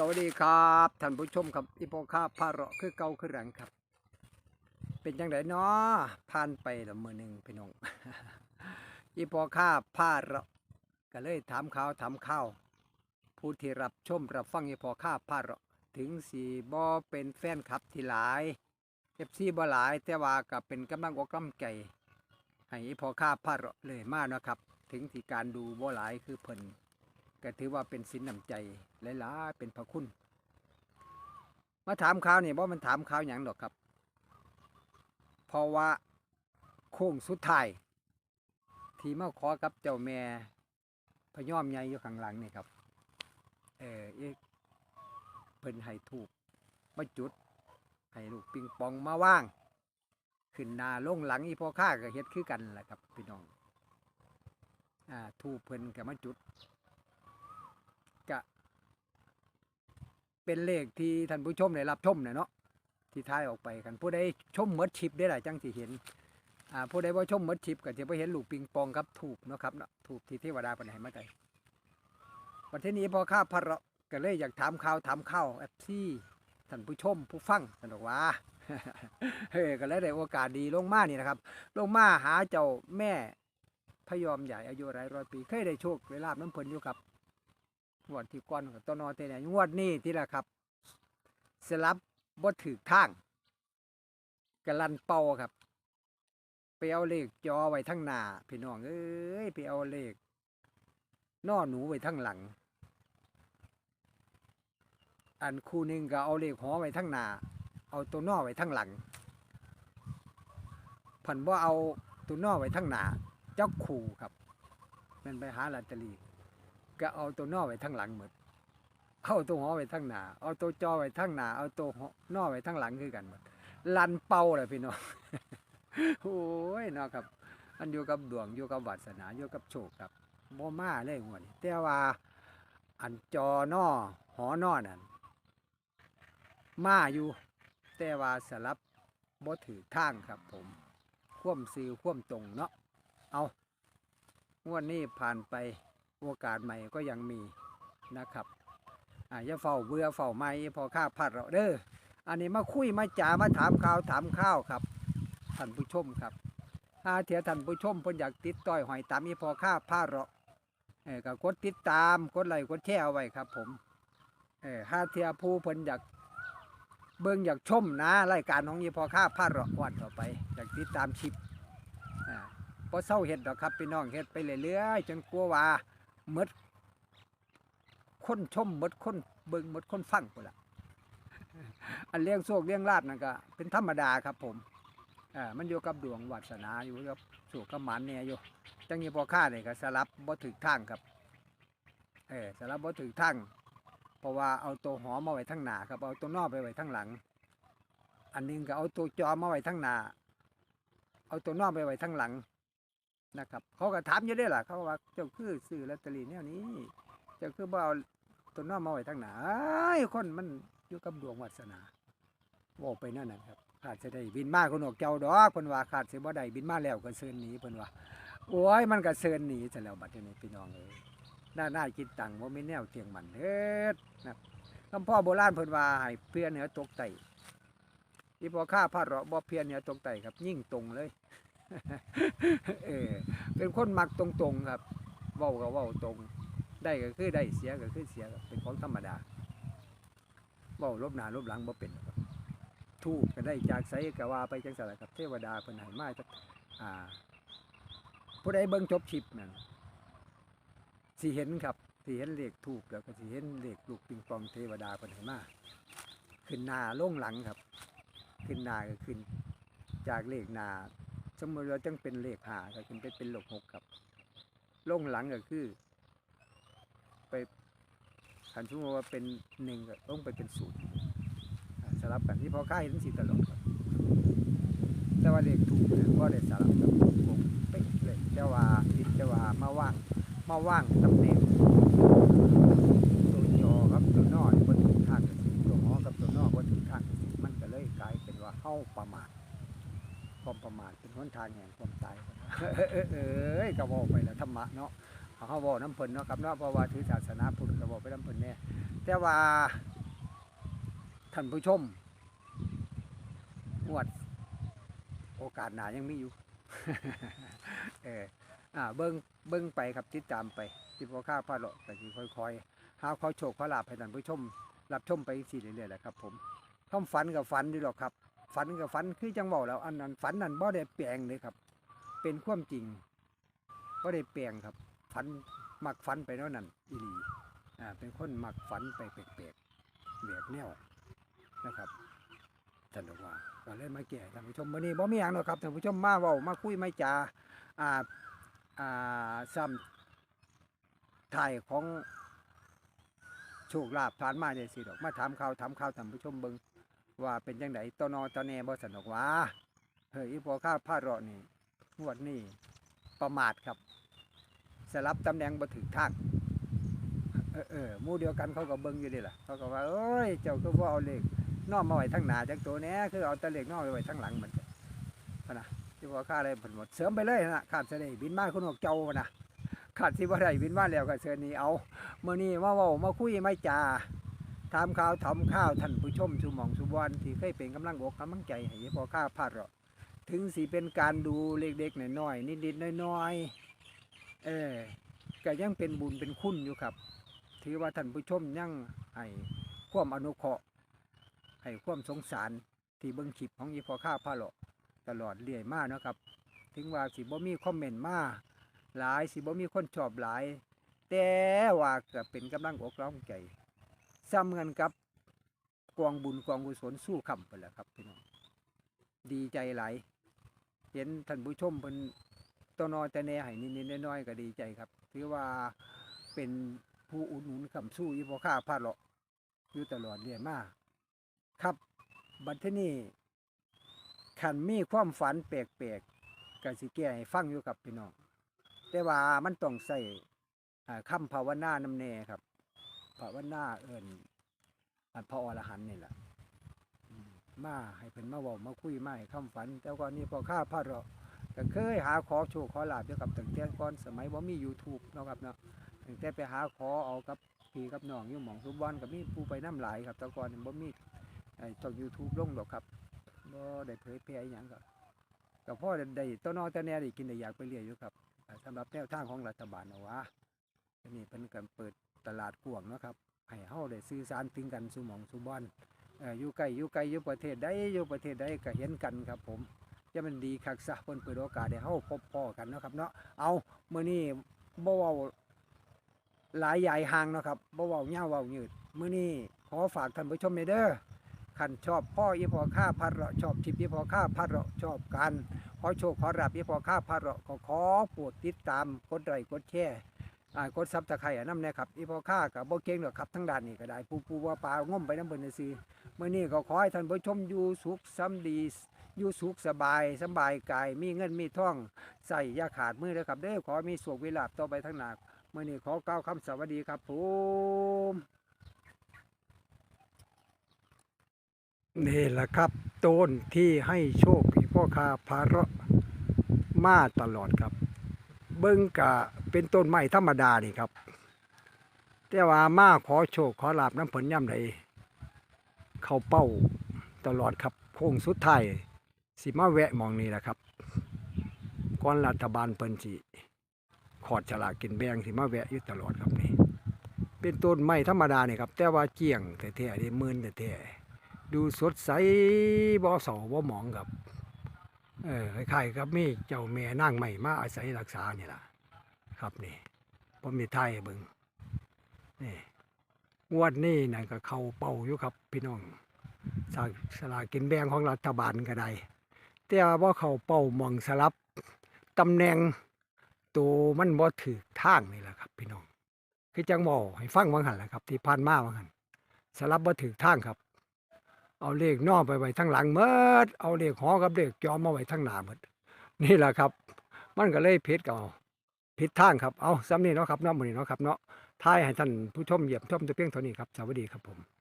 สวัสดีครับท่านผู้ชมครับอีโปคาพาเราะคือเก่าคือหลังครับ เป็นจังไดเนาะผ่านไปละมือหนึ่งพี่น้องอีโปคาพาเราะก็เลยถามข่าวถามข่าวผู้ที่รับชมรับฟังอีโปคาพาเราะถึงสีบอเป็นแฟนคลับที่หลายเอฟซีบ่หลายแต่ว่าก็เป็นกำลังอกกำลังใจให้อีโปคาพาเราะเลยมากนะครับ ถึงที่การดูบ่หลายคือเพิ่น ก็ถือว่าเป็นสินน้ำใจหลายๆเป็นพระคุณ มาถามข่าวนี่บ่มันถามข่าวอย่างดอกครับ เพราะว่าโค้งสุดท้ายที่มาขอกับเจ้าแม่พยอมใหญ่อยู่ข้างหลังนี่ครับ เออเอีกเพิ่นให้ถูกมาจุดให้ลูกปิงปองมาว่าง ขึ้นนาลงหลังอีพอข้าก็เฮ็ดคือกันแหละครับ พี่น้อง อ่า ถูกเพิ่นก็มาจุด ก็เป็นเลขที่ท่านผู้ชมได้รับชมเนี่ยเนาะที่ท้ายออกไปกันผู้ใดชมหมดชิปได้หลายจังสิเห็นอ่าผู้ใดว่าชมหมดชิปก็จะไปเห็นลูกปิงปองครับถูกเนาะครับเนาะถูกที่เทวดาป็นให้มาได้วันที่นี้พอข้าพระเระก็เลยอยากถามข่าวถามข่าวแอปซี่ท่านผู้ชมผู้ฟังสนุกว่าเฮ้ยก็เลยได้โอกาสดีลงมานี่นะครับลงมาหาเจ้าแม่พยอมใหญ่อายุหลายร้อยปีเคยได้โชคได้ลาบน้ำเพลินอยู่ครับ งวดที่ก้อนกับต้นนอเตเนี่ยงวดนี้ที่ละครับ สลับบ่ถือข้างกระลันเป่าครับไปเอาเลขจอไว้ทั้งหน้าพี่น้องเอ้ยไปเอาเลขนอหนูไว้ทั้งหลัง อันคู่หนึ่งก็เอาเลขหอไว้ทั้งหน้าเอาตัวนอไว้ทั้งหลังผันว่าเอาตัวนอไว้ทั้งหน้าเจ้าคู่ครับเป็นไปหาลอตเตอรี่ ก็เอาตัวนอไว้ทั้งหลังหมดเอาตัวหอไว้ทั้งหน้าเอาตัวจอไว้ทั้งหน้าเอาตัวนอไว้ทั้งหลังคือกันหมดลันเป่าเลยพี่น้องโอ้ยเนาะครับอันอยู่กับดวงอยู่กับวาสนาอยู่กับโชคครับบ่มาเลยงวนี้แต่ว่าอันจอนอหอนอนั่นมาอยู่ แต่ว่าสลับบ่ถือทางครับผมคว่ำซื้อคว่ำตรงเนาะเอางวดนี้ผ่านไป โอกาสใหม่ก็ยังมีนะครับอ่าอย่าเฝ้าเบื่อเฝ้าไม่พอข้าพัดเราเด้ออันนี้มาคุยมาจ่ามาถามข่าวถามข้าวครับท่านผู้ชมครับถ้าเถียท่านผู้ชมเพิ่นอยากติดต่อยหอยตามอีพอข้าพาเราเออก็กดติดตามกดไลค์กดแชร์เอาไว้ครับ ผมเออถ้าเทียผู้เพิ่นอยากเบิ่งอยากชมนะรายการของอีพอข้าพาเราวันต่อไปอยากติดตามชิปอ่าพอเศร้าเห็ดดอกครับพี่น้องเห็ดไปเรื่อยๆจนกลัวว่า หมดคนชมหมดคนเบิ่งหมดคนฟังพุ่นละอันเลี้ยงโชคเลี้ยงลาบนั่นก็เป็นธรรมดาครับผมอ่ามันอยู่กับดวงวาสนาอยู่กับโชคกับหมันเนี่ยอยู่จังนี้พอค่าเนี่ยก็สลับบ่ถึกทางครับเออสลับบ่ถึกทางเพราะว่าเอาตัวหอมาไว้ทั้งหนาครับเอาตัวนอกไปไว้ทั้งหลัง อันหนึงก็เอาตัวจอมาไว้ทั้งหนาเอาตัวนอกไปไว้ทั้งหลัง นะครับ เขาก็ถามอยู่ได้ล่ะ เขาว่าเจ้าคือซื้อลอตเตอรี่แนวนี้ เจ้าคือบ่เอาตัวนอมาไว้ทั้งหน้าอ้คนมันอยู่กับดวงวาสนาบอกไปนั่นนะครับ ขาดจะได้บินมาคนออกเจ้าดอกเพิ่นว่าขาดเสิบ่ได้บินมาแล้วก็เชิญหนีเพิ่นว่าโอ้ยมันก็เชิญหนีซะแล้วบัดนี้พี่น้องเอ้ยน่าน่าคิดตังค์บ่มีแนวเที่ยงมันเฮ็ดนะคำพ่อโบราณเพิ่นว่าให้เพื่อเหนือตกไตที่พอข้าพลาดเราบ่เพียนเนี่ยตรงไตครับ ยิ่งตรงเลย เออเป็นคนมักตรงๆครับเว้าก็เว้าตรง ได้ก็คือได้เสียก็คือเสียเป็นของธรรมดาเว้าลบหน้าลบหลังบ่เป็นครับทูกก็ได้จากไสกว่าไปจังซั่นแหละครับเทวดาเพิ่นให้มาจากอ่าผู้ใดเบิ่งจบคลิปนั่นสิเห็นครับสิเห็นเลขทูกแล้วก็สิเห็นเลขลูกปิงปองเทวดาเพิ่นให้มาขึ้นหน้าลงหลังครับ ขึ้นหน้าก็ขึ้นจากเลขหน้า สมมติเราจังเป็นเลขหาก็ขึ้นไปเป็นเลขหกครับลงหลังก็คือ ไปขันสมมติว่าเป็นหนึ่งก็ลงไปเป็นศูนย์อ่าสลับกันที่พอค่าเห็นสีตลอดครับ แต่ว่าเลขถูกเนี่ยก็ได้สลับกับวงเป๊ะเลยแต่ว่าผิดแต่ว่ามาว่างมาว่างตำแหน่งตัวจอครับตัวนอกบนถึงทางกระสิตัวหอกับตัวนอกบนถึงทางมันก็เลยกลายเป็นว่าเข้าประมาท ความประมาทเป็นหนทางแห่งความตายเอ้ยก็บอกไปแล้วธรรมะเนาะเขาบอกน้ำเพิ่นเนาะครับเนาะเพราะว่าถือศาสนาพุทธก็บอกไปน้ำเพิ่นแน่แต่ว่าท่านผู้ชมงวดโอกาสหนายังมีอยู่ เอออ่าเบิ้งเบิ้งไปครับติดตามไปที่พ่อข้าพาเลาะก็สิค่อยๆหาขอโชคขอลาภให้ท่านผู้ชม รับชมไปสิเรื่อยๆแหละครับ ผมคำฝันกับฝันดีหรอกครับ ฝันกับฝันคือจังบอกแล้วอันนั้นฝันนั้นบ่ได้แปลงเลยครับ เป็นความจริงบ่ได้แปลงครับ ฝันมักฝันไปเท่านั้นอีหลีอ่าเป็นคนมักฝันไปแปลกๆแบบแนวนะครับท่านบอกว่าก็เลยมาแก่ท่านผู้ชมวันนี้บ่มีอย่างหรอกครับท่านผู้ชมมาเว้ามาคุยไมาจาอ่าอ่าซ้ำถ่ายของโชคลาภผ่านมาเนี่ยสิดอกมาถามข่าวถามข่าวท่านผู้ชมเบิง ว่าเป็นจังไดตอนอตอนแนบ่สนุกว่าเฮ้ยอีพอข้าพลาดเราะนี่งวดนี้ประมาทครับ สลับตำแหน่งบ่ถึงทางเออเออมู่เดียวกันเขาก็เบิ่งอยู่นี่ล่ะเขาก็ว่าเอ้ยเจ้าคือบ่เอาเลขน้อมมาไว้ทั้งหนาจักตัวแหน่คือเอาต่เลขน้อมไว้ทั้งหลังเหมันพะนนะที่ว่าค่าอะไรเพิ่นหมดเสริมไปเลยนะขาดเสน่ห์บินมาคนออกเจ้านะขาดที่บ่าได้บินมาแล้วก็เชิญนี่เอาเมื้อนี้มาว้ามาคุยไมาจา ถามข่าวถามข้าวท่านผู้ชมชุมหมองสุบอนที่เคยเป็นกำลังอกกำลังใจให้พอข้าพลาดหรอกถึงสิเป็นการดูเล็กๆน้อยๆนิดๆน้อยๆเออก็ยังเป็นบุญเป็นคุณอยู่ครับ ถือว่าท่านผู้ชมยังให้ความอนุเคราะห์ให้ความสงสารที่เบิ่งคลิปของอีพอข้าพลาเลาะตลอดเรื่อยมาเนะครับ ถึงว่าสิบ่มีคอมเมนต์มาหลายสิบ่มีคนชอบหลาย แต่ว่าก็เป็นกำลังอกกำลังใจ ซ้ำเงินกับกองบุญกองกุศลสู้คำไปแล้วครับพี่น้องดีใจหลายเห็นท่านผู้ชมเพิ่นตัวนอแต่แน่ให้นิดๆน้อยๆก็ดีใจครับถือว่าเป็นผู้อุดหนุนคำสู้อีพอข้าพลาเลาะอยู่ตลอดเรียนมาครับ บัดเทนี้ขันมีความฝันแปลกๆก็สิแก้ให้ฟังอยู่ครับพี่น้องแต่ว่ามันต้องใส่คำภาวนานำแน่ครับ ภาวนาเอิญอันพระอรหันนี่แหละมาให้เพิ่นมาเว้ามาคุยมาให้คำฝัน แต่ก่อนนี้พอข้าพาเลาก็เคยหาขอโชคขอลาบเกี่ยวกับตั้งแต่ก่อนสมัยบ่ามี YouTube เนาะครับเนาะตั้งแต่ไปหาขอเอากับพี่กับน้องอยู่หมองทุกวันก็มีผู้ไปน้ำหลายครับแต่ก่อนบ่มีไอ้ช่อง YouTube ลงดอกครับบ่ได้เผยแพร่อิหยังก็ก็พ่อได้ต้นนอแต่แน่ได้กินได้อยากไปเรื่อยอยู่ครับอ่าสำหรับแนวทางของรัฐบาลเอาว่าอันนี้เพิ่นก็เปิด ตลาดกวงนะครับให้เฮาได้สื่อสารถึงกันสู่หมองสู่บ่อนเอออยู่ไกลอยู่ไกลอยู่ประเทศใดอยู่ประเทศใดก็เห็นกันครับผมจะมันดีคักซะเพิ่นเปิดโอกาสให้เฮาพบพ่อกันนะครับเนาะเอาเมื้อนี้บ่เว้าหลายใหญ่ห่างนะครับบ่เว้าเงาวเว้ายืดเมื้อนี้ขอฝากท่านผู้ชมเด้อคันชอบพ่ออีพอข้าพัดเราชอบทิพย์อีพอข้าพัดเราชอบกันขอโชคขอรับอีพอข้าพัดเราะก็ขอโปรดติดตามกดไลค์กดแชร์อ่ กดซับตะไคร้นำแน่ครับอีพอข้าก็บ่เก่งดอกครับทั้งด้านนี้ก็ได้ผู้ผู้ว่าปลางมไปน้ำเบิ่นซื่อมื้อนี้ก็ขอให้ท่านผู้ชมอยู่สุขสำดีอยู่สุขสบายสบายกายมีเงินมีท่องใส่ยาขาดมือเลยครับเด้อขอมีสุขวิลาบต่อไปทั้งหนาเมื่อนี้ขอกล่าวคำสวัสดีครับผมนี่แหละครับต้นที่ให้โชคอีพ่อคาพาระมาตลอดครับ เบิ้งกะเป็นต้นไม้ธรรมดานี่ครับ แต่ว่ามาขอโชคขอลาบน้ำผลย่ำใดเข้าเป้าตลอดครับโค้งสุดท้ายสิมาแวะมองนี้แหละครับก่อนรัฐบาลเปิ้นสิขอดฉลากกินแบงสิมาแวะอยู่ตลอดครับนี่เป็นต้นไม้ธรรมดานี่ครับ แต่ว่าเจียงแต่แท้ได้มื่นแต่แท้ดูสดใสบ่เสาบ่หมองครับ เออคล้ายๆกับมีเจ้าแม่นางใหม่มาอาศัยรักษานี่ล่ะ ครับนี่ผมมีไทยเบิงนี่งวดนี้นั่นก็เข้าเป้าอยู่ครับพี่น้องสลากสลากินแบ่งของรัฐบาลก็ได้แต่ว่าเขาเป้ามองสลับตำแหน่งตัวมันบ่ถือทางนี่แหละครับ พี่น้องคือจังบอกให้ฟังว่างหันแหละครับ ที่ผ่านมาว่างหันสลับบ่ถือทางครับ เอาเลขนอกไปไว้ทั้งหลังเมดเอาเลขหอกับเลขจอมมาไว้ทั้งหน้าหมดนี่แหละครับ มันก็เลยพิษกับพิษทางครับเอาซ้ำนี่เนาะครับเนาะมือนี้เนาะครับเนาะท้ายให้ท่านผู้ชมเหยียบชมตะเพียงเท่านี้ครับสวัสดีครับผม